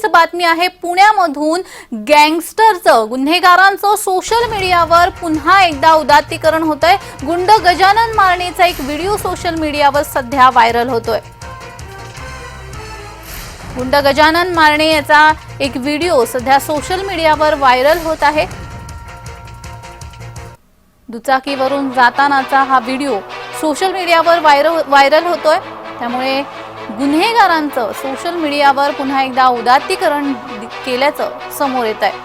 हीच बातमी आहे पुण्यामधून गँगस्टरचं गुन्हेगारांचं सोशल मीडियावर पुन्हा एकदा उदात्तीकरण होतंय. गुंड गजानन मारणेचा एक व्हिडिओ सोशल मीडियावर सध्या व्हायरल होतोय. गुंड गजानन मारणे याचा एक व्हिडिओ सध्या सोशल मीडियावर व्हायरल होत आहे. दुचाकीवरून जातानाचा हा व्हिडिओ सोशल मीडियावर व्हायरल व्हायरल होतोय. त्यामुळे गुन्हेगारांचं सोशल मीडियावर पुन्हा एकदा उदात्तीकरण केल्याचं समोर येत आहे.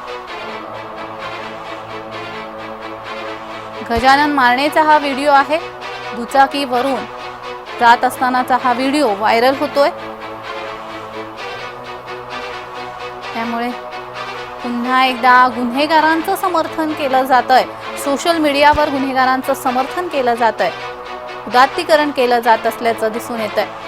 गजानन मारणेचा हा व्हिडिओ आहे. दुचाकीवरून जात असतानाचा हा व्हिडिओ व्हायरल होतोय. त्यामुळे पुन्हा एकदा गुन्हेगारांचं समर्थन केलं जात आहे सोशल मीडियावर गुन्हेगारांचं समर्थन केलं जात आहे उदात्तीकरण केलं जात असल्याचं दिसून येत आहे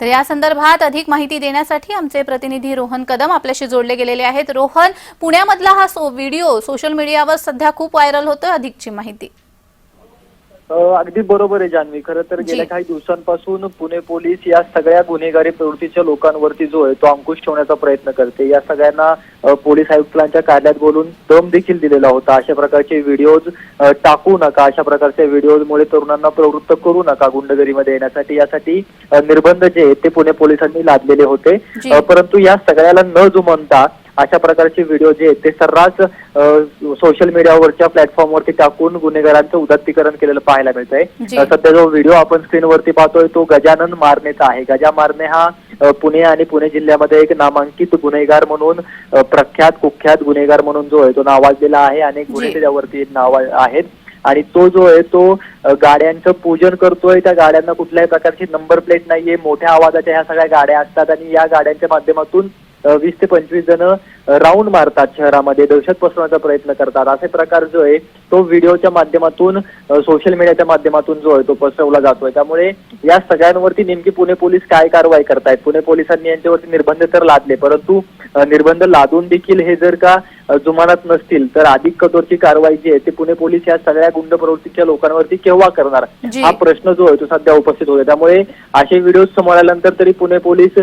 तर या संदर्भात अधिक माहिती देण्यासाठी आमचे प्रतिनिधी रोहन कदम आपल्याशी जोडले गेलेले आहेत. रोहन पुण्यामधला हा सो व्हिडिओ सोशल मीडियावर सध्या खूप व्हायरल होतोय अधिकची माहिती. अगदी बरोबर आहे जान्हवी. खरं तर गेल्या काही दिवसांपासून पुणे पोलीस या सगळ्या गुन्हेगारी प्रवृत्तीच्या लोकांवरती जो आहे तो अंकुश ठेवण्याचा प्रयत्न करते. या सगळ्यांना पोलीस आयुक्तांच्या कार्यालयात बोलून दम देखील दिलेला होता. अशा प्रकारचे व्हिडिओज टाकू नका. अशा प्रकारच्या व्हिडिओमुळे तरुणांना प्रवृत्त करू नका गुंडगिरीमध्ये येण्यासाठी. यासाठी निर्बंध जे आहेत ते पुणे पोलिसांनी लादलेले होते. परंतु या सगळ्याला न जुमानता अशा प्रकारचे व्हिडिओ जे आहेत ते सर्रास सोशल मीडियावरच्या प्लॅटफॉर्मवरती टाकून गुन्हेगारांचं उदात्तीकरण केलेलं पाहायला मिळतंय. जी. अ, सध्या जो व्हिडिओ आपण स्क्रीनवरती पाहतोय तो गजानन मारनेचा आहे. गजा मारणे हा पुणे आणि पुणे जिल्ह्यामध्ये एक नामांकित गुन्हेगार म्हणून प्रख्यात कुख्यात गुन्हेगार म्हणून जो आहे तो नावाजलेला आहे अनेक गुन्हे. त्याच्यावरती नाव आहेत. आणि तो जो आहे तो गाड्यांचं पूजन करतोय. त्या गाड्यांना कुठल्याही प्रकारची नंबर प्लेट नाहीये. मोठ्या आवाजाच्या ह्या सगळ्या गाड्या असतात आणि या गाड्यांच्या माध्यमातून वीस ते पंचवीस जण राऊंड मारतात शहरामध्ये दहशत पसरवण्याचा प्रयत्न करतात. असे प्रकार जो आहे तो व्हिडिओच्या माध्यमातून सोशल मीडियाच्या माध्यमातून जो आहे तो पसरवला जातोय. त्यामुळे या सगळ्यांवरती नेमकी पुणे पोलीस काय कारवाई करतायत? पुणे पोलिसांनी यांच्यावरती निर्बंध तर लादले परंतु निर्बंध लादून देखील हे जर का जुमानत नसतील तर अधिक कठोरची कारवाई जी आहे ते पुणे पोलीस या सगळ्या गुंड प्रवृत्तीच्या लोकांवरती केव्हा करणार. हा प्रश्न जो आहे तो सध्या उपस्थित होतो त्यामुळे असे व्हिडिओ समोर आल्यानंतर तरी पुणे पोलीस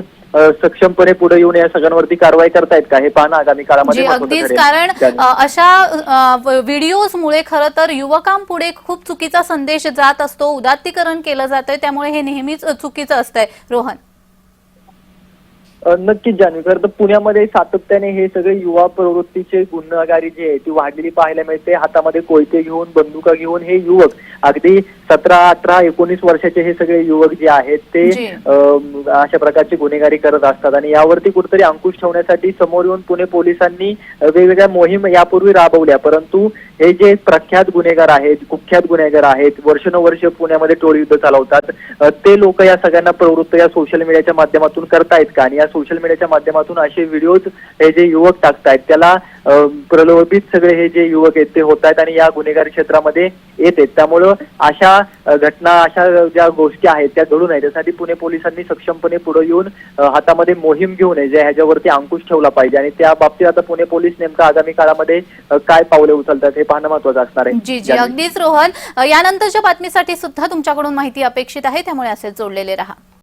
सक्षमपणे पुढे येऊन या सगळ्यांवरती कारवाई करतायत का? हे पाहणं आगामी काळामध्ये अगदीच. कारण अशा व्हिडिओजमुळे खरं तर युवकांपुढे खूप चुकीचा संदेश जात असतो उदात्तीकरण केलं जातंय त्यामुळे हे नेहमीच चुकीचं असतंय. रोहन. नक्कीच जान्हवी खरं तर पुण्यामध्ये सातत्याने हे सगळे युवा प्रवृत्तीचे गुन्हेगारी जे आहे ती वाढलेली पाहायला मिळते. हातामध्ये कोयते घेऊन बंदुका घेऊन हे युवक अगदी सतरा अठरा एकोणीस वर्षाचे हे सगळे युवक जे आहेत ते अशा प्रकारची गुन्हेगारी करत असतात. आणि यावरती कुठेतरी अंकुश ठेवण्यासाठी समोर येऊन पुणे पोलिसांनी वेगवेगळ्या मोहीम यापूर्वी राबवल्या. परंतु हे जे प्रख्यात गुन्हेगार आहेत कुख्यात गुन्हेगार आहेत वर्षानुवर्ष पुण्यामध्ये टोळी युद्ध चालवतात ते लोक या सगळ्यांना प्रवृत्त या सोशल मीडियाच्या माध्यमातून करतायत का? आणि या सोशल मीडियाच्या माध्यमातून असे व्हिडिओज हे जे युवक टाकतायत त्याला प्रलोभित सगळे हे जे युवक आहेत ते होत आहेत आणि या गुन्हेगारी क्षेत्रामध्ये येत आहेत. त्यामुळं अशा घटना अशा ज्या गोष्टी आहेत त्या घडू नये त्यासाठी पुणे पोलिसांनी सक्षमपणे पुढे येऊन हातामध्ये मोहीम घेऊन जे ह्याच्यावरती अंकुश ठेवला पाहिजे. आणि त्या बाबतीत आता पुणे पोलीस नेमकं आगामी काळामध्ये काय पावले उचलतात हे पाहणं महत्वाचं असणार आहे. जी जी. अगदीच रोहन. यानंतरच्या बातमीसाठी सुद्धा तुमच्याकडून माहिती अपेक्षित आहे. त्यामुळे असेच जोडलेले राहा.